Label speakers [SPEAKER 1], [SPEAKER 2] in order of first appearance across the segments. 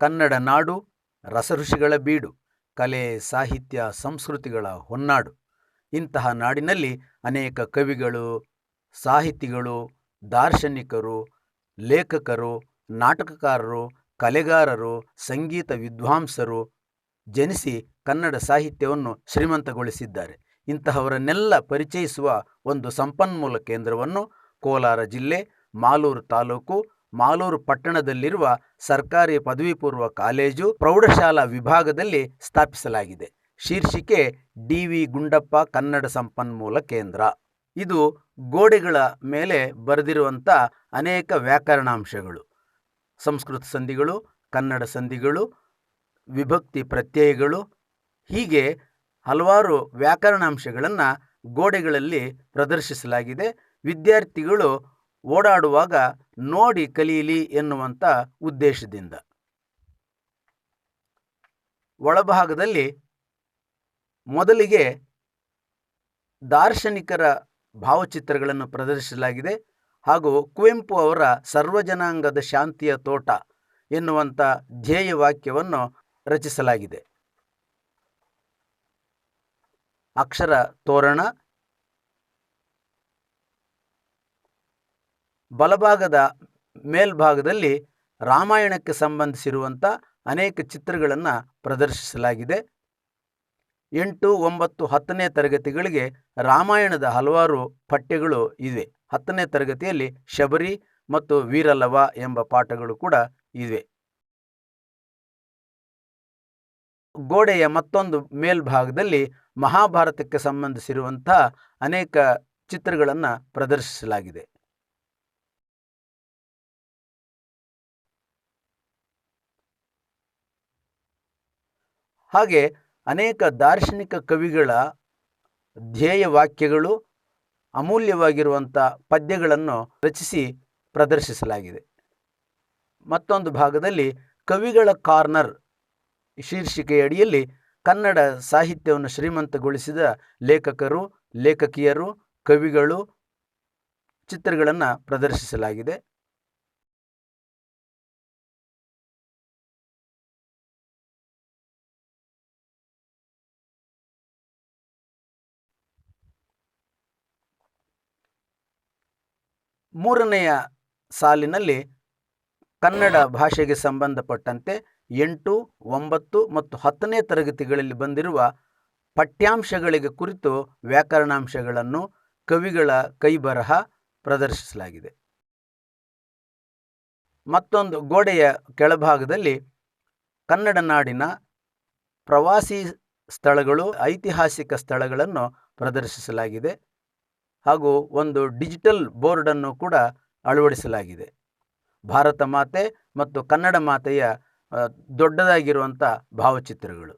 [SPEAKER 1] ಕನ್ನಡ ನಾಡು, ರಸಋಷಿಗಳ ಬೀಡು, ಕಲೆ, ಸಾಹಿತ್ಯ, ಸಂಸ್ಕೃತಿಗಳ ಹೊನ್ನಾಡು. ಇಂತಹ ನಾಡಿನಲ್ಲಿ ಅನೇಕ ಕವಿಗಳು, ಸಾಹಿತಿಗಳು, ದಾರ್ಶನಿಕರು, ಲೇಖಕರು, ನಾಟಕಕಾರರು, ಕಲೆಗಾರರು, ಸಂಗೀತ ವಿದ್ವಾಂಸರು ಜನಿಸಿ ಕನ್ನಡ ಸಾಹಿತ್ಯವನ್ನು ಶ್ರೀಮಂತಗೊಳಿಸಿದ್ದಾರೆ. ಇಂತಹವರನ್ನೆಲ್ಲ ಪರಿಚಯಿಸುವ ಒಂದು ಸಂಪನ್ಮೂಲ ಕೇಂದ್ರವನ್ನು ಕೋಲಾರ ಜಿಲ್ಲೆ ಮಾಲೂರು ತಾಲೂಕು ಮಾಲೂರು ಪಟ್ಟಣದಲ್ಲಿರುವ ಸರ್ಕಾರಿ ಪದವಿ ಪೂರ್ವ ಕಾಲೇಜು ಪ್ರೌಢಶಾಲಾ ವಿಭಾಗದಲ್ಲಿ ಸ್ಥಾಪಿಸಲಾಗಿದೆ. ಶೀರ್ಷಿಕೆ ಡಿ ವಿ ಗುಂಡಪ್ಪ, ಕನ್ನಡ ಸಂಪನ್ಮೂಲ ಕೇಂದ್ರ. ಇದು ಗೋಡೆಗಳ ಮೇಲೆ ಬರೆದಿರುವಂಥ ಅನೇಕ ವ್ಯಾಕರಣಾಂಶಗಳು. ಸಂಸ್ಕೃತ ಸಂಧಿಗಳು, ಕನ್ನಡ ಸಂಧಿಗಳು, ವಿಭಕ್ತಿ ಪ್ರತ್ಯಯಗಳು, ಹೀಗೆ ಹಲವಾರು ವ್ಯಾಕರಣಾಂಶಗಳನ್ನು ಗೋಡೆಗಳಲ್ಲಿ ಪ್ರದರ್ಶಿಸಲಾಗಿದೆ. ವಿದ್ಯಾರ್ಥಿಗಳು ಓಡಾಡುವಾಗ ನೋಡಿ ಕಲಿಯಲಿ ಎನ್ನುವಂಥ ಉದ್ದೇಶದಿಂದ. ಒಳಭಾಗದಲ್ಲಿ ಮೊದಲಿಗೆ ದಾರ್ಶನಿಕರ ಭಾವಚಿತ್ರಗಳನ್ನು ಪ್ರದರ್ಶಿಸಲಾಗಿದೆ ಹಾಗೂ ಕುವೆಂಪು ಅವರ ಸರ್ವಜನಾಂಗದ ಶಾಂತಿಯ ತೋಟ ಎನ್ನುವಂಥ ಧ್ಯೇಯ ವಾಕ್ಯವನ್ನು ರಚಿಸಲಾಗಿದೆ. ಅಕ್ಷರ ತೋರಣ ಬಲಭಾಗದ ಮೇಲ್ಭಾಗದಲ್ಲಿ ರಾಮಾಯಣಕ್ಕೆ ಸಂಬಂಧಿಸಿರುವಂಥ ಅನೇಕ ಚಿತ್ರಗಳನ್ನು ಪ್ರದರ್ಶಿಸಲಾಗಿದೆ. ಎಂಟು, ಒಂಬತ್ತು, ಹತ್ತನೇ ತರಗತಿಗಳಿಗೆ ರಾಮಾಯಣದ ಹಲವಾರು ಪಠ್ಯಗಳು ಇವೆ. ಹತ್ತನೇ ತರಗತಿಯಲ್ಲಿ ಶಬರಿ ಮತ್ತು ವೀರಲವ ಎಂಬ ಪಾಠಗಳು ಕೂಡ ಇವೆ. ಗೋಡೆಯ ಮತ್ತೊಂದು ಮೇಲ್ಭಾಗದಲ್ಲಿ ಮಹಾಭಾರತಕ್ಕೆ ಸಂಬಂಧಿಸಿರುವಂಥ ಅನೇಕ ಚಿತ್ರಗಳನ್ನು ಪ್ರದರ್ಶಿಸಲಾಗಿದೆ. ಹಾಗೆ ಅನೇಕ ದಾರ್ಶನಿಕ ಕವಿಗಳ ಧ್ಯೇಯ ವಾಕ್ಯಗಳು ಅಮೂಲ್ಯವಾಗಿರುವಂಥ ಪದ್ಯಗಳನ್ನು ರಚಿಸಿ ಪ್ರದರ್ಶಿಸಲಾಗಿದೆ. ಮತ್ತೊಂದು ಭಾಗದಲ್ಲಿ ಕವಿಗಳ ಕಾರ್ನರ್ ಶೀರ್ಷಿಕೆಯಡಿಯಲ್ಲಿ ಕನ್ನಡ ಸಾಹಿತ್ಯವನ್ನು ಶ್ರೀಮಂತಗೊಳಿಸಿದ ಲೇಖಕರು, ಲೇಖಕಿಯರು, ಕವಿಗಳು ಚಿತ್ರಗಳನ್ನು ಪ್ರದರ್ಶಿಸಲಾಗಿದೆ. ಮೂರನೆಯ ಸಾಲಿನಲ್ಲಿ ಕನ್ನಡ ಭಾಷೆಗೆ ಸಂಬಂಧಪಟ್ಟಂತೆ ಎಂಟು ಒಂಬತ್ತು ಮತ್ತು ಹತ್ತನೇ ತರಗತಿಗಳಲ್ಲಿ ಬಂದಿರುವ ಪಠ್ಯಾಂಶಗಳಿಗೆ ಕುರಿತು ವ್ಯಾಕರಣಾಂಶಗಳನ್ನು ಕವಿಗಳ ಕೈಬರಹ ಪ್ರದರ್ಶಿಸಲಾಗಿದೆ. ಮತ್ತೊಂದು ಗೋಡೆಯ ಕೆಳಭಾಗದಲ್ಲಿ ಕನ್ನಡ ನಾಡಿನ ಪ್ರವಾಸಿ ಸ್ಥಳಗಳು ಐತಿಹಾಸಿಕ ಸ್ಥಳಗಳನ್ನು ಪ್ರದರ್ಶಿಸಲಾಗಿದೆ. ಹಾಗೂ ಒಂದು ಡಿಜಿಟಲ್ ಬೋರ್ಡನ್ನು ಕೂಡ ಅಳವಡಿಸಲಾಗಿದೆ. ಭಾರತ ಮಾತೆ ಮತ್ತು ಕನ್ನಡ ಮಾತೆಯ ದೊಡ್ಡದಾಗಿರುವಂಥ ಭಾವಚಿತ್ರಗಳು.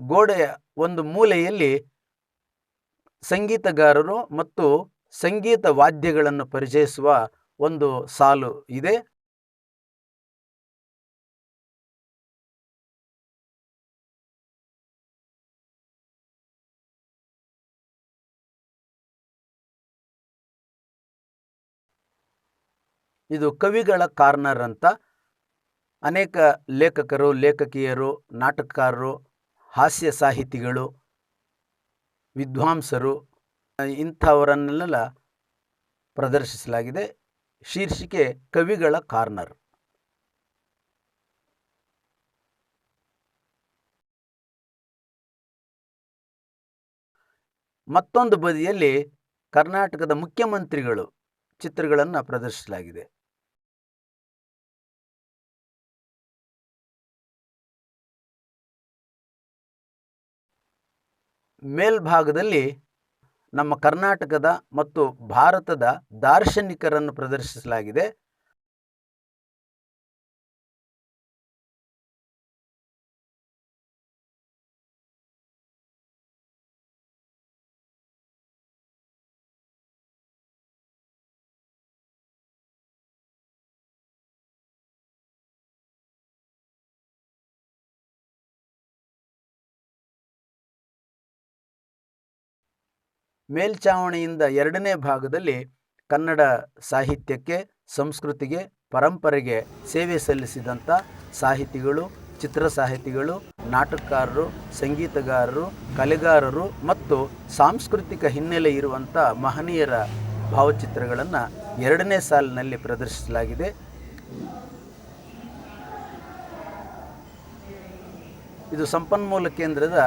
[SPEAKER 1] ಗೋಡೆಯ ಒಂದು ಮೂಲೆಯಲ್ಲಿ ಸಂಗೀತಗಾರರು ಮತ್ತು ಸಂಗೀತ ವಾದ್ಯಗಳನ್ನು ಪರಿಚಯಿಸುವ ಒಂದು ಸಾಲು ಇದೆ. ಇದು ಕವಿಗಳ ಕಾರ್ನರ್ ಅಂತ ಅನೇಕ ಲೇಖಕರು, ಲೇಖಕಿಯರು, ನಾಟಕಕಾರರು, ಹಾಸ್ಯ ಸಾಹಿತಿಗಳು, ವಿದ್ವಾಂಸರು, ಇಂಥವರನ್ನೆಲ್ಲ ಪ್ರದರ್ಶಿಸಲಾಗಿದೆ. ಶೀರ್ಷಿಕೆ ಕವಿಗಳ ಕಾರ್ನರ್. ಮತ್ತೊಂದು ಬದಿಯಲ್ಲಿ ಕರ್ನಾಟಕದ ಮುಖ್ಯಮಂತ್ರಿಗಳು ಚಿತ್ರಗಳನ್ನು ಪ್ರದರ್ಶಿಸಲಾಗಿದೆ. ಮೇಲ್ಭಾಗದಲ್ಲಿ ನಮ್ಮ ಕರ್ನಾಟಕದ ಮತ್ತು ಭಾರತದ ದಾರ್ಶನಿಕರನ್ನು ಪ್ರದರ್ಶಿಸಲಾಗಿದೆ. ಮೇಲ್ಚಾವಣಿಯಿಂದ ಎರಡನೇ ಭಾಗದಲ್ಲಿ ಕನ್ನಡ ಸಾಹಿತ್ಯಕ್ಕೆ, ಸಂಸ್ಕೃತಿಗೆ, ಪರಂಪರೆಗೆ ಸೇವೆ ಸಲ್ಲಿಸಿದಂಥ ಸಾಹಿತಿಗಳು, ಚಿತ್ರ ಸಾಹಿತಿಗಳು, ನಾಟಕಕಾರರು, ಸಂಗೀತಗಾರರು, ಕಲೆಗಾರರು ಮತ್ತು ಸಾಂಸ್ಕೃತಿಕ ಹಿನ್ನೆಲೆ ಇರುವಂಥ ಮಹನೀಯರ ಭಾವಚಿತ್ರಗಳನ್ನು ಎರಡನೇ ಸಾಲಿನಲ್ಲಿ ಪ್ರದರ್ಶಿಸಲಾಗಿದೆ. ಇದು ಸಂಪನ್ಮೂಲ ಕೇಂದ್ರದ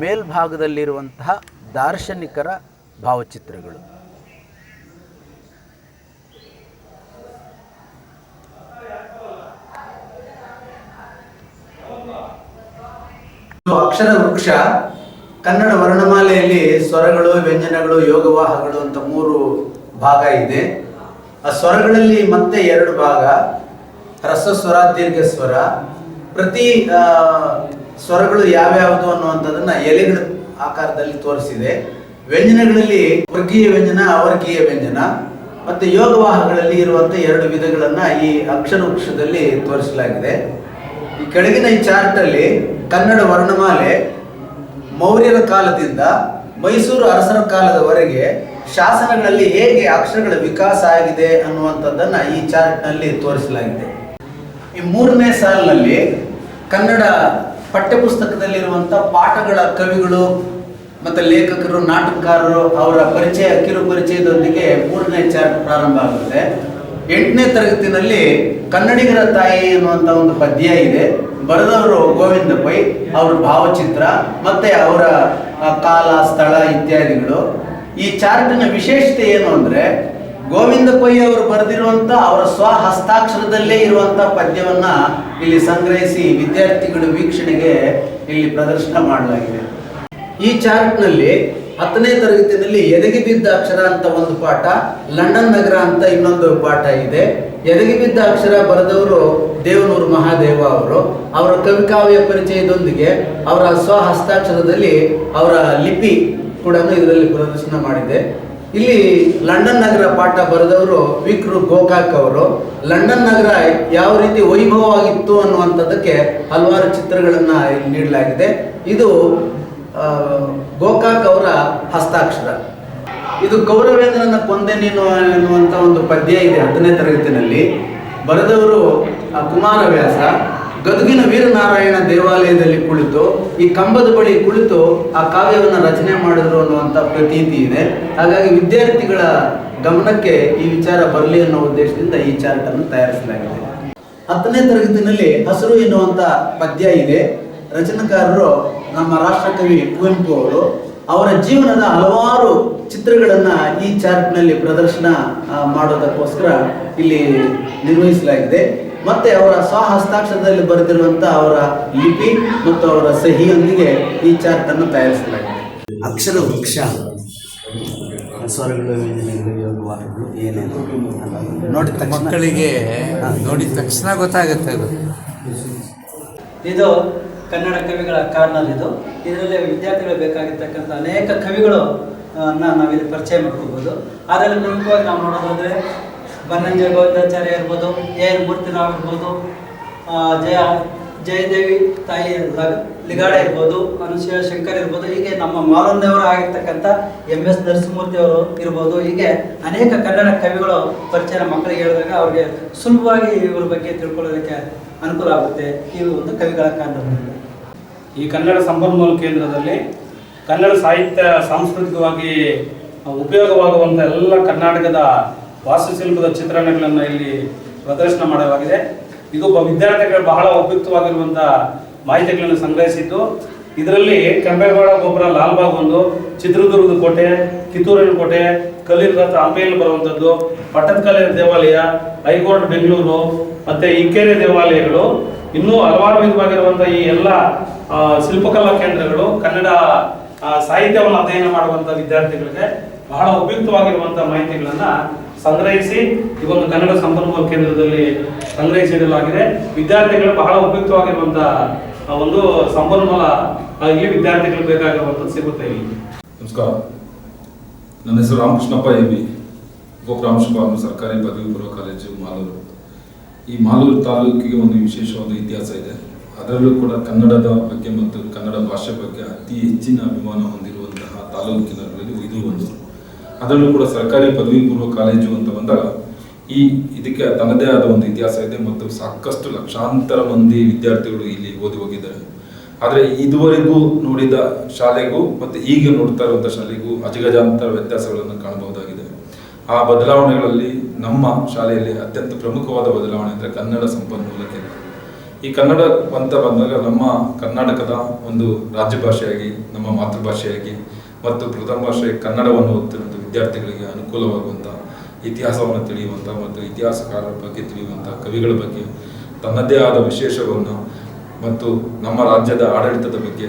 [SPEAKER 1] ಮೇಲ್ಭಾಗದಲ್ಲಿರುವಂತಹ ದಾರ್ಶನಿಕರ ಭಾವಚಿತ್ರಗಳು. ಅಕ್ಷರ ವೃಕ್ಷ. ಕನ್ನಡ ವರ್ಣಮಾಲೆಯಲ್ಲಿ ಸ್ವರಗಳು, ವ್ಯಂಜನಗಳು ಯೋಗವಾಹಗಳು ಅಂತ ಮೂರು ಭಾಗ ಇದೆ. ಆ ಸ್ವರಗಳಲ್ಲಿ ಮತ್ತೆ ಎರಡು ಭಾಗ. ರಸಸ್ವರ ದೀರ್ಘ ಸ್ವರ ಪ್ರತಿ ಸ್ವರಗಳು ಯಾವ್ಯಾವುದು ಅನ್ನುವಂಥದ್ದನ್ನ ಎಲೆಗಳ ಆಕಾರದಲ್ಲಿ ತೋರಿಸಿದೆ. ವ್ಯಂಜನಗಳಲ್ಲಿ ವರ್ಗೀಯ ವ್ಯಂಜನ, ಅವರ್ಗೀಯ ವ್ಯಂಜನ, ಮತ್ತೆ ಯೋಗವಾಹಗಳಲ್ಲಿ ಇರುವಂಥ ಎರಡು ವಿಧಗಳನ್ನು ಈ ಅಕ್ಷರ ವೃಕ್ಷದಲ್ಲಿ ತೋರಿಸಲಾಗಿದೆ. ಈ ಕೆಳಗಿನ ಈ ಚಾರ್ಟ್ ಅಲ್ಲಿ ಕನ್ನಡ ವರ್ಣಮಾಲೆ ಮೌರ್ಯರ ಕಾಲದಿಂದ ಮೈಸೂರು ಅರಸರ ಕಾಲದವರೆಗೆ ಶಾಸನಗಳಲ್ಲಿ ಹೇಗೆ ಅಕ್ಷರಗಳ ವಿಕಾಸ ಆಗಿದೆ ಅನ್ನುವಂಥದ್ದನ್ನು ಈ ಚಾರ್ಟ್ನಲ್ಲಿ ತೋರಿಸಲಾಗಿದೆ. ಈ ಮೂರನೇ ಸಾಲಿನಲ್ಲಿ ಕನ್ನಡ ಪಠ್ಯಪುಸ್ತಕದಲ್ಲಿರುವಂಥ ಪಾಠಗಳ ಕವಿಗಳು ಮತ್ತು ಲೇಖಕರು, ನಾಟಕಕಾರರು ಅವರ ಪರಿಚಯ, ಕಿರು ಪರಿಚಯದೊಂದಿಗೆ ಮೂರನೇ ಚಾರ್ಟ್ ಪ್ರಾರಂಭ ಆಗುತ್ತೆ. ಎಂಟನೇ ತರಗತಿನಲ್ಲಿ ಕನ್ನಡಿಗರ ತಾಯಿ ಎನ್ನುವಂತ ಒಂದು ಪದ್ಯ ಇದೆ. ಬರೆದವರು ಗೋವಿಂದ ಪೈ, ಅವರ ಭಾವಚಿತ್ರ ಮತ್ತೆ ಅವರ ಕಾಲ, ಸ್ಥಳ ಇತ್ಯಾದಿಗಳು. ಈ ಚಾರ್ಟಿನ ವಿಶೇಷತೆ ಏನು ಅಂದ್ರೆ ಗೋವಿಂದ ಪೈ ಅವರು ಬರೆದಿರುವಂತ ಅವರ ಸ್ವ ಹಸ್ತಾಕ್ಷರದಲ್ಲೇ ಇರುವಂತ ಪದ್ಯವನ್ನ ಇಲ್ಲಿ ಸಂಗ್ರಹಿಸಿ ವಿದ್ಯಾರ್ಥಿಗಳು ವೀಕ್ಷಣೆಗೆ ಇಲ್ಲಿ ಪ್ರದರ್ಶನ ಮಾಡಲಾಗಿದೆ. ಈ ಚಾರ್ಟ್ನಲ್ಲಿ ಹತ್ತನೇ ತರಗತಿಯಲ್ಲಿ ಎದಗಿ ಬಿದ್ದ ಅಕ್ಷರ ಅಂತ ಒಂದು ಪಾಠ, ಲಂಡನ್ ನಗರ ಅಂತ ಇನ್ನೊಂದು ಪಾಠ ಇದೆ. ಎದಗಿ ಬಿದ್ದ ಅಕ್ಷರ ಬರೆದವರು ದೇವನೂರು ಮಹಾದೇವ ಅವರು. ಅವರ ಕವಿಕಾವ್ಯ ಪರಿಚಯದೊಂದಿಗೆ ಅವರ ಸ್ವ ಹಸ್ತಾಕ್ಷರದಲ್ಲಿ ಅವರ ಲಿಪಿ ಕೂಡ ಇದರಲ್ಲಿ ಪ್ರದರ್ಶನ ಮಾಡಿದೆ. ಇಲ್ಲಿ ಲಂಡನ್ ನಗರ ಪಾಠ ಬರೆದವರು ವಿಕ್ರು ಗೋಕಾಕ್ ಅವರು. ಲಂಡನ್ ನಗರ ಯಾವ ರೀತಿ ವೈಭವವಾಗಿತ್ತು ಅನ್ನುವಂಥದ್ದಕ್ಕೆ ಹಲವಾರು ಚಿತ್ರಗಳನ್ನ ಇಲ್ಲಿ ನೀಡಲಾಗಿದೆ. ಇದು ಗೋಕಾಕ್ ಅವರ ಹಸ್ತಾಕ್ಷರ. ಇದು ಕೌರವೇಂದ್ರನ ಕೊಂದೆ ನೀನು ಎನ್ನುವಂಥ ಒಂದು ಪದ್ಯ ಇದೆ ಹತ್ತನೇ ತರಗತಿನಲ್ಲಿ. ಬರೆದವರು ಕುಮಾರವ್ಯಾಸ. ಗದುಗಿನ ವೀರನಾರಾಯಣ ದೇವಾಲಯದಲ್ಲಿ ಕುಳಿತು, ಈ ಕಂಬದ ಬಳಿ ಕುಳಿತು ಆ ಕಾವ್ಯವನ್ನು ರಚನೆ ಮಾಡಿದ್ರು ಅನ್ನುವಂಥ ಪ್ರತೀತಿ ಇದೆ. ಹಾಗಾಗಿ ವಿದ್ಯಾರ್ಥಿಗಳ ಗಮನಕ್ಕೆ ಈ ವಿಚಾರ ಬರಲಿ ಅನ್ನೋ ಉದ್ದೇಶದಿಂದ ಈ ಚಾರ್ಟ್ ಅನ್ನು ತಯಾರಿಸಲಾಗಿದೆ. ಹತ್ತನೇ ತರಗತಿನಲ್ಲಿ ಹಸಿರು ಎನ್ನುವಂಥ ಪದ್ಯ ಇದೆ. ರಚನಾಕಾರರು ನಮ್ಮ ರಾಷ್ಟ್ರಕವಿ ಕುವೆಂಪು ಅವರು ಅವರ ಜೀವನದ ಹಲವಾರು ಚಿತ್ರಗಳನ್ನು ಈ ಚಾರ್ಟ್ನಲ್ಲಿ ಪ್ರದರ್ಶನ ಮಾಡೋದಕ್ಕೋಸ್ಕರ ಇಲ್ಲಿ ನಿರ್ವಹಿಸಲಾಗಿದೆ. ಮತ್ತೆ ಅವರ ಸ್ವ ಹಸ್ತಾಕ್ಷರದಲ್ಲಿ ಬರೆದಿರುವಂತ ಅವರ ಲಿಪಿ ಮತ್ತು ಅವರ ಸಹಿಯೊಂದಿಗೆ ಈ ಚಾರ್ಟ್ ಅನ್ನು ತಯಾರಿಸಲಾಗಿದೆ. ಅಕ್ಷರ ವೃಕ್ಷ. ಸ್ವರಗಳು ಏನೇನು ನೋಡಿದ ತಕ್ಷಣ.
[SPEAKER 2] ಮಕ್ಕಳಿಗೆ ನೋಡಿದ ತಕ್ಷಣ ಗೊತ್ತಾಗುತ್ತೆ ಅದು.
[SPEAKER 3] ಇದು ಕನ್ನಡ ಕವಿಗಳ ಕಾರ್ನರ್ ಇದು. ಇದರಲ್ಲಿ ವಿದ್ಯಾರ್ಥಿಗಳು ಬೇಕಾಗಿರ್ತಕ್ಕಂಥ ಅನೇಕ ಕವಿಗಳು ನಾವಿಲ್ಲಿ ಪರಿಚಯ ಮಾಡ್ಕೋಬೋದು. ಅದರಲ್ಲಿ ಪ್ರಮುಖವಾಗಿ ನಾವು ನೋಡೋದಾದ್ರೆ ಬನ್ನಂಜಯ ಗೋವಿಂದಾಚಾರ್ಯ ಇರ್ಬೋದು, ಎ ಎನ್ ಮೂರ್ತಿರಾವ್ ಇರ್ಬೋದು ಜಯ, ಜಯದೇವಿ ತಾಯಿ ಲಿಗಾಡೆ ಇರ್ಬೋದು, ಅನುಸೂಯ ಶಂಕರ್ ಇರ್ಬೋದು, ಹೀಗೆ ನಮ್ಮ ಮಾಲಂದೇವರು ಆಗಿರ್ತಕ್ಕಂಥ ಎಂ ಎಸ್ ನರಸಿಂಹಮೂರ್ತಿ ಅವರು ಇರ್ಬೋದು, ಹೀಗೆ ಅನೇಕ ಕನ್ನಡ ಕವಿಗಳು ಪರಿಚಯ ಮಕ್ಕಳಿಗೆ ಹೇಳಿದಾಗ ಅವ್ರಿಗೆ ಸುಲಭವಾಗಿ ಇವ್ರ ಬಗ್ಗೆ ತಿಳ್ಕೊಳ್ಳೋದಕ್ಕೆ ಅನುಕೂಲ ಆಗುತ್ತೆ ಈ ಒಂದು ಕವಿಗಳ ಕಾಂಡ
[SPEAKER 4] ಈ ಕನ್ನಡ ಸಂಪನ್ಮೂಲ ಕೇಂದ್ರದಲ್ಲಿ ಕನ್ನಡ ಸಾಹಿತ್ಯ ಸಾಂಸ್ಕೃತಿಕವಾಗಿ ಉಪಯೋಗವಾಗುವಂಥ ಎಲ್ಲ ಕರ್ನಾಟಕದ ವಾಸ್ತುಶಿಲ್ಪದ ಚಿತ್ರಣಗಳನ್ನು ಇಲ್ಲಿ ಪ್ರದರ್ಶನ ಮಾಡಲಾಗಿದೆ. ಇದು ವಿದ್ಯಾರ್ಥಿಗಳು ಬಹಳ ಉಪಯುಕ್ತವಾಗಿರುವಂತಹ ಮಾಹಿತಿಗಳನ್ನು ಸಂಗ್ರಹಿಸಿದ್ದು. ಇದರಲ್ಲಿ ಕೆಂಪೇಗೌಡ ಗೊಬ್ಬರ ಲಾಲ್ಬಾಗ್ ಒಂದು, ಚಿತ್ರದುರ್ಗದ ಕೋಟೆ, ಕಿತ್ತೂರಿನ ಕೋಟೆ, ಕಲ್ಲಿನ ರಥ ಹಂಪೆಯಲ್ಲಿ ಬರುವಂಥದ್ದು ಪಟ್ಟದಕಲೆ ದೇವಾಲಯ ಹೈಕೋರ್ಟ್ ಬೆಂಗಳೂರು, ಮತ್ತೆ ಇಕ್ಕೇರಿ ದೇವಾಲಯಗಳು. ಇನ್ನೂ ಹಲವಾರು ವಿಧವಾಗಿರುವಂತಹ ಈ ಎಲ್ಲ ಶಿಲ್ಪಕಲಾ ಕೇಂದ್ರಗಳು ಕನ್ನಡ ಸಾಹಿತ್ಯವನ್ನು ಅಧ್ಯಯನ ಮಾಡುವಂತಹ ವಿದ್ಯಾರ್ಥಿಗಳಿಗೆ ಬಹಳ ಉಪಯುಕ್ತವಾಗಿರುವಂತಹ ಮಾಹಿತಿಗಳನ್ನ ಸಂಗ್ರಹಿಸಿ ಈ ಒಂದು ಕನ್ನಡ ಸಂಪನ್ಮೂಲ ಕೇಂದ್ರದಲ್ಲಿ ಸಂಗ್ರಹಿಸಿಡಲಾಗಿದೆ ವಿದ್ಯಾರ್ಥಿಗಳು ಬಹಳ ಉಪಯುಕ್ತವಾಗಿರುವಂತಹ ಒಂದು ಸಂಪನ್ಮೂಲ ಇಲ್ಲಿ ವಿದ್ಯಾರ್ಥಿಗಳು ಬೇಕಾಗಿರುವಂಥದ್ದು ಸಿಗುತ್ತೆ ಇಲ್ಲಿ.
[SPEAKER 5] ನಮಸ್ಕಾರ. ನನ್ನ ಹೆಸರು ರಾಮಕೃಷ್ಣಪ್ಪ ಎ ಬಿ. ಗೋಪರಾಮಕೃಷ್ಣ ಸರ್ಕಾರಿ ಪದವಿ ಪೂರ್ವ ಕಾಲೇಜು ಮಾಲೂರು. ಈ ಮಾಲೂರು ತಾಲೂಕಿಗೆ ಒಂದು ವಿಶೇಷವಾದ ಇತಿಹಾಸ ಇದೆ. ಅದರಲ್ಲೂ ಕೂಡ ಕನ್ನಡದ ಬಗ್ಗೆ ಮತ್ತು ಕನ್ನಡ ಭಾಷೆ ಬಗ್ಗೆ ಅತಿ ಹೆಚ್ಚಿನ ಅಭಿಮಾನ ಹೊಂದಿರುವಂತಹ ತಾಲೂಕಿನಲ್ಲಿ ಇದು ಒಂದು. ಅದರಲ್ಲೂ ಕೂಡ ಸರ್ಕಾರಿ ಪದವಿ ಪೂರ್ವ ಕಾಲೇಜು ಅಂತ ಬಂದಾಗ ಈ ಇದಕ್ಕೆ ತನ್ನದೇ ಆದ ಒಂದು ಇತಿಹಾಸ ಇದೆ ಮತ್ತು ಸಾಕಷ್ಟು ಲಕ್ಷಾಂತರ ಮಂದಿ ವಿದ್ಯಾರ್ಥಿಗಳು ಇಲ್ಲಿ ಓದಿ ಹೋಗಿದ್ದಾರೆ. ಆದರೆ ಇದುವರೆಗೂ ನೋಡಿದ ಶಾಲೆಗೂ ಮತ್ತು ಈಗ ನೋಡ್ತಾ ಇರುವಂಥ ಶಾಲೆಗೂ ಅಜಗಜಾಂತರ ವ್ಯತ್ಯಾಸಗಳನ್ನು ಕಾಣಬಹುದಾಗಿದೆ. ಆ ಬದಲಾವಣೆಗಳಲ್ಲಿ ನಮ್ಮ ಶಾಲೆಯಲ್ಲಿ ಅತ್ಯಂತ ಪ್ರಮುಖವಾದ ಬದಲಾವಣೆ ಅಂದರೆ ಕನ್ನಡ ಸಂಪನ್ಮೂಲ ಕೇಂದ್ರ ಈ ಕನ್ನಡ ಅಂತ ಬಂದಾಗ ನಮ್ಮ ಕರ್ನಾಟಕದ ಒಂದು ರಾಜ್ಯ ಭಾಷೆಯಾಗಿ ನಮ್ಮ ಮಾತೃಭಾಷೆಯಾಗಿ ಮತ್ತು ಪ್ರಥಮ ಭಾಷೆ ಕನ್ನಡವನ್ನು ಓದುತ್ತಿರುವಂಥ ವಿದ್ಯಾರ್ಥಿಗಳಿಗೆ ಅನುಕೂಲವಾಗುವಂಥ ಇತಿಹಾಸವನ್ನು ತಿಳಿಯುವಂಥ ಮತ್ತು ಇತಿಹಾಸಕಾರರ ಬಗ್ಗೆ ತಿಳಿಯುವಂಥ ಕವಿಗಳ ಬಗ್ಗೆ ತನ್ನದೇ ಆದ ವಿಶೇಷವನ್ನು ಮತ್ತು ನಮ್ಮ ರಾಜ್ಯದ ಆಡಳಿತದ ಬಗ್ಗೆ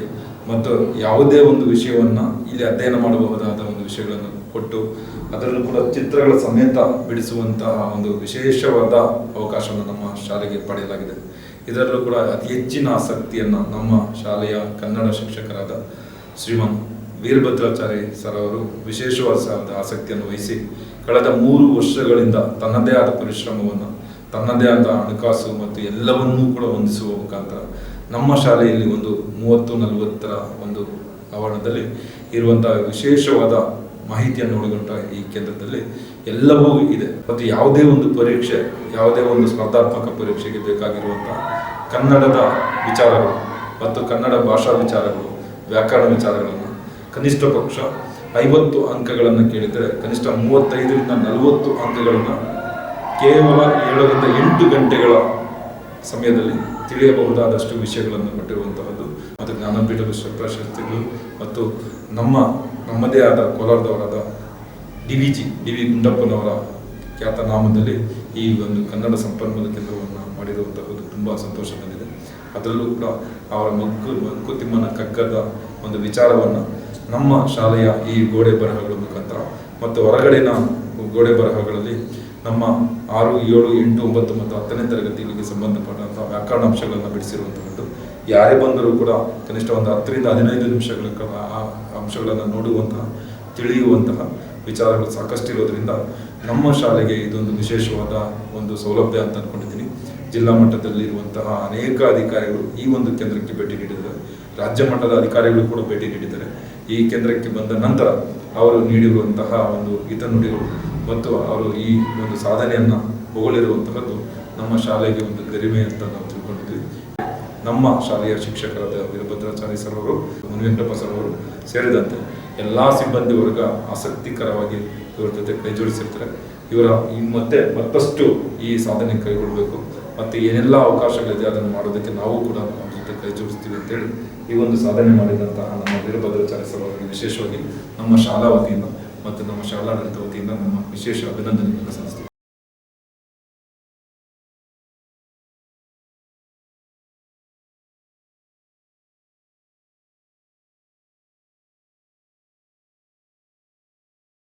[SPEAKER 5] ಮತ್ತು ಯಾವುದೇ ಒಂದು ವಿಷಯವನ್ನು ಇಲ್ಲಿ ಅಧ್ಯಯನ ಮಾಡಬಹುದಾದ ಒಂದು ವಿಷಯಗಳನ್ನು ಕೊಟ್ಟು ಅದರಲ್ಲೂ ಕೂಡ ಚಿತ್ರಗಳ ಸಮೇತ ಬಿಡಿಸುವಂತಹ ಒಂದು ವಿಶೇಷವಾದ ಅವಕಾಶವನ್ನು ನಮ್ಮ ಶಾಲೆಗೆ ಪಡೆಯಲಾಗಿದೆ. ಇದರಲ್ಲೂ ಕೂಡ ಅತಿ ಹೆಚ್ಚಿನ ಆಸಕ್ತಿಯನ್ನು ನಮ್ಮ ಶಾಲೆಯ ಕನ್ನಡ ಶಿಕ್ಷಕರಾದ ಶ್ರೀಮಾನ್ ವೀರಭದ್ರಾಚಾರ್ಯ ಸರ್ ಅವರು ವಿಶೇಷವಾದ ಆಸಕ್ತಿಯನ್ನು ವಹಿಸಿ ಕಳೆದ ಮೂರು ವರ್ಷಗಳಿಂದ ತನ್ನದೇ ಆದ ಪರಿಶ್ರಮವನ್ನು, ತನ್ನದೇ ಆದ ಹಣಕಾಸು ಮತ್ತು ಎಲ್ಲವನ್ನೂ ಕೂಡ ಹೊಂದಿಸುವ ಮುಖಾಂತರ ನಮ್ಮ ಶಾಲೆಯಲ್ಲಿ ಒಂದು ಮೂವತ್ತು ನಲವತ್ತರ ಒಂದು ಆವರಣದಲ್ಲಿ ಇರುವಂತಹ ವಿಶೇಷವಾದ ಮಾಹಿತಿಯನ್ನು ಒಳಗೊಂಡ ಈ ಕೇಂದ್ರದಲ್ಲಿ ಎಲ್ಲವೂ ಇದೆ. ಮತ್ತು ಯಾವುದೇ ಒಂದು ಪರೀಕ್ಷೆ, ಯಾವುದೇ ಒಂದು ಸ್ಪರ್ಧಾತ್ಮಕ ಪರೀಕ್ಷೆಗೆ ಬೇಕಾಗಿರುವಂತಹ ಕನ್ನಡದ ವಿಚಾರಗಳು ಮತ್ತು ಕನ್ನಡ ಭಾಷಾ ವಿಚಾರಗಳು, ವ್ಯಾಕರಣ ವಿಚಾರಗಳನ್ನು ಕನಿಷ್ಠ ಪಕ್ಷ ಐವತ್ತು ಅಂಕಗಳನ್ನು ಕೇಳಿದರೆ ಕನಿಷ್ಠ ಮೂವತ್ತೈದರಿಂದ ನಲವತ್ತು ಅಂಕಗಳನ್ನು ಕೇವಲ ಏಳರಿಂದ ಎಂಟು ಗಂಟೆಗಳ ಸಮಯದಲ್ಲಿ ತಿಳಿಯಬಹುದಾದಷ್ಟು ವಿಷಯಗಳನ್ನು ಕೊಟ್ಟಿರುವಂತಹದ್ದು. ಮತ್ತು ಜ್ಞಾನಪೀಠ ವಿಶ್ವ ಪ್ರಶಸ್ತಿಗಳು ಮತ್ತು ನಮ್ಮ ನಮ್ಮದೇ ಆದ ಕೋಲಾರದವರಾದ D V G, D V ಗುಂಡಪ್ಪನವರ ಖ್ಯಾತನಾಮದಲ್ಲಿ ಈ ಒಂದು ಕನ್ನಡ ಸಂಪನ್ಮೂಲ ಕೇಂದ್ರವನ್ನು ಮಾಡಿರುವಂತಹದ್ದು ತುಂಬ ಸಂತೋಷ ತಂದಿದೆ. ಅದರಲ್ಲೂ ಕೂಡ ಅವರ ಮಗ್ಗು ಮಂಕುತಿಮ್ಮನ ಕಗ್ಗದ ಒಂದು ವಿಚಾರವನ್ನು ನಮ್ಮ ಶಾಲೆಯ ಈ ಗೋಡೆ ಬರಹಗಳ ಮುಖಾಂತರ ಮತ್ತು ಹೊರಗಡೆನ ಗೋಡೆ ಬರಹಗಳಲ್ಲಿ ನಮ್ಮ ಆರು, ಏಳು, ಎಂಟು, ಒಂಬತ್ತು ಮತ್ತು ಹತ್ತನೇ ತರಗತಿಗಳಿಗೆ ಸಂಬಂಧಪಟ್ಟಂತಹ ವ್ಯಾಕರಣ ಅಂಶಗಳನ್ನು ಬಿಡಿಸಿರುವಂತಹದ್ದು. ಯಾರೇ ಬಂದರೂ ಕೂಡ ಕನಿಷ್ಠ ಒಂದು ಹತ್ತರಿಂದ ಹದಿನೈದು ನಿಮಿಷಗಳ ಕಾಲ ಆ ಅಂಶಗಳನ್ನು ನೋಡುವಂತಹ, ತಿಳಿಯುವಂತಹ ವಿಚಾರಗಳು ಸಾಕಷ್ಟು ಇರೋದ್ರಿಂದ ನಮ್ಮ ಶಾಲೆಗೆ ಇದೊಂದು ವಿಶೇಷವಾದ ಒಂದು ಸೌಲಭ್ಯ ಅಂತ ಅಂದ್ಕೊಂಡಿದ್ದೀನಿ ಜಿಲ್ಲಾ ಮಟ್ಟದಲ್ಲಿ ಇರುವಂತಹ ಅನೇಕ ಅಧಿಕಾರಿಗಳು ಈ ಒಂದು ಕೇಂದ್ರಕ್ಕೆ ಭೇಟಿ ನೀಡಿದ್ದಾರೆ. ರಾಜ್ಯ ಮಟ್ಟದ ಅಧಿಕಾರಿಗಳು ಕೂಡ ಭೇಟಿ ನೀಡಿದ್ದಾರೆ. ಈ ಕೇಂದ್ರಕ್ಕೆ ಬಂದ ನಂತರ ಅವರು ನೀಡಿರುವಂತಹ ಒಂದು ಹಿತನುಡಿಗಳು ಮತ್ತು ಅವರು ಈ ಒಂದು ಸಾಧನೆಯನ್ನು ಹೊಗಳಿರುವಂತಹದ್ದು ನಮ್ಮ ಶಾಲೆಗೆ ಒಂದು ಗರಿಮೆ ಅಂತ ನಾವು ತಿಳ್ಕೊಂಡಿದ್ದೀವಿ. ನಮ್ಮ ಶಾಲೆಯ ಶಿಕ್ಷಕರಾದ ವೀರಭದ್ರಾಚಾರ್ಯ ಸರ್ ಅವರು ಮುನಿವೆಂಕಟಪ್ಪ ಸರ್ ಅವರು ಸೇರಿದಂತೆ ಎಲ್ಲ ಸಿಬ್ಬಂದಿ ವರ್ಗ ಆಸಕ್ತಿಕರವಾಗಿ ಇವರ ಜೊತೆ ಕೈ ಜೋಡಿಸಿರ್ತಾರೆ ಇವರ ಮತ್ತೆ ಮತ್ತಷ್ಟು ಈ ಸಾಧನೆ ಕೈಗೊಳ್ಳಬೇಕು. ಮತ್ತು ಏನೆಲ್ಲ ಅವಕಾಶಗಳಿದೆ ಅದನ್ನು ಮಾಡೋದಕ್ಕೆ ನಾವು ಕೂಡ ನಮ್ಮ ಜೊತೆ ಕೈ ಜೋಡಿಸ್ತೀವಿ ಅಂತೇಳಿ ಈ ಒಂದು ಸಾಧನೆ ಮಾಡಿದಂತಹ ನಮ್ಮ ವೀರಭದ್ರಾಚಾರ್ಯ ಸಲುವಾಗಿ ವಿಶೇಷವಾಗಿ ನಮ್ಮ ಶಾಲಾ ವತಿಯಿಂದ ಮತ್ತು ನಮ್ಮ ಶಾಲಾಡಳಿತ ವತಿಯಿಂದ ನಮ್ಮ ವಿಶೇಷ ಅಭಿನಂದನೆಗಳನ್ನು ಸಲ್ಲಿಸ್ತೀವಿ.